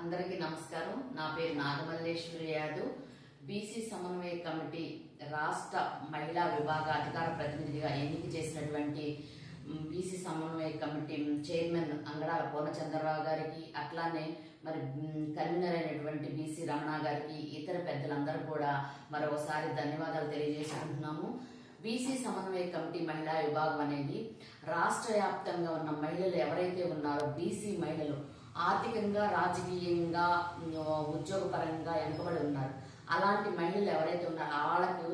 అందరికీ నమస్కారం. నా పేరు నాగమల్లేశ్వరి యాదవ్. బీసీ సమన్వయ కమిటీ రాష్ట్ర మహిళా విభాగ అధికార ప్రతినిధిగా ఎన్నిక చేసినటువంటి బీసీ సమన్వయ కమిటీ చైర్మన్ అంగడాల పూర్ణచంద్రరావు గారికి అట్లానే మరి కన్వీనర్ అయినటువంటి బీసీ రమణ గారికి ఇతర పెద్దలందరూ కూడా మరొకసారి ధన్యవాదాలు తెలియజేసుకుంటున్నాము. బీసీ సమన్వయ కమిటీ మహిళా విభాగం అనేది రాష్ట్ర వ్యాప్తంగా ఉన్న మహిళలు ఎవరైతే ఉన్నారో బీసీ మహిళలు ఆర్థికంగా రాజకీయంగా ఉద్యోగపరంగా వెనుకబడి ఉన్నారు. అలాంటి మహిళలు ఎవరైతే ఉన్నారో వాళ్ళకు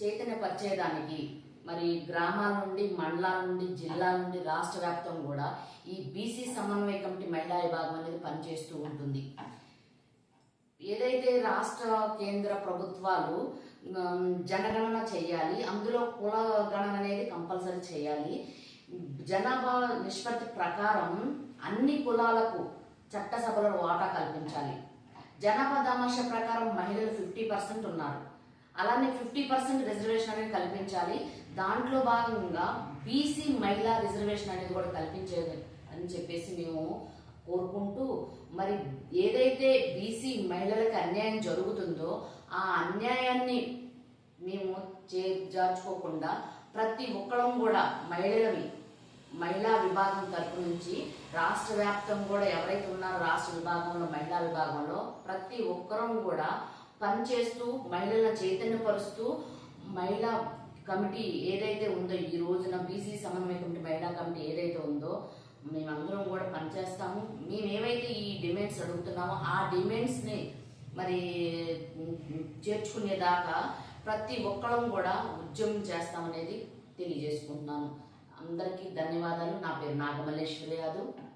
చైతన్యపరిచేదానికి మరి గ్రామాల నుండి మండలాల నుండి జిల్లా నుండి రాష్ట్ర వ్యాప్తం కూడా ఈ బీసీ సమన్వయ కమిటీ మహిళా విభాగం అనేది పనిచేస్తూ ఉంటుంది. ఏదైతే రాష్ట్ర కేంద్ర ప్రభుత్వాలు జనగణన చేయాలి అందులో కుల గణన అనేది కంపల్సరీ చేయాలి జనాభా నిష్పత్తి ప్రకారం అన్ని కులాలకు చట్టసభలో వాటా కల్పించాలి. జనాభా దామాష ప్రకారం మహిళలు ఫిఫ్టీ పర్సెంట్ ఉన్నారు. అలానే ఫిఫ్టీ పర్సెంట్ రిజర్వేషన్ అనేది కల్పించాలి. దాంట్లో భాగంగా బీసీ మహిళా రిజర్వేషన్ అనేది కూడా కల్పించేది అని చెప్పేసి మేము కోరుకుంటూ మరి ఏదైతే బీసీ మహిళలకు అన్యాయం జరుగుతుందో ఆ అన్యాయాన్ని మేము చేజార్చుకోకుండా ప్రతి ఒక్కరం కూడా మహిళలవి మహిళా విభాగం తరపు నుంచి రాష్ట్ర వ్యాప్తం కూడా ఎవరైతే ఉన్నారో రాష్ట్ర విభాగంలో మహిళా విభాగంలో ప్రతి ఒక్కరం కూడా పనిచేస్తూ మహిళలను చైతన్యపరుస్తూ మహిళా కమిటీ ఏదైతే ఉందో ఈ రోజున బీసీ సమన్వయ కమిటీ మహిళా కమిటీ ఏదైతే ఉందో మేమందరం కూడా పనిచేస్తాము. మేము ఈ డిమాండ్స్ అడుగుతున్నామో ఆ డిమాండ్స్ని మరి చేర్చుకునేదాకా ప్రతి ఒక్కరం కూడా ఉద్యమం చేస్తామనేది తెలియజేసుకుంటున్నాను. అందరికీ ధన్యవాదాలు. నా పేరు నాగమల్లేశ్వరి యాదవ్.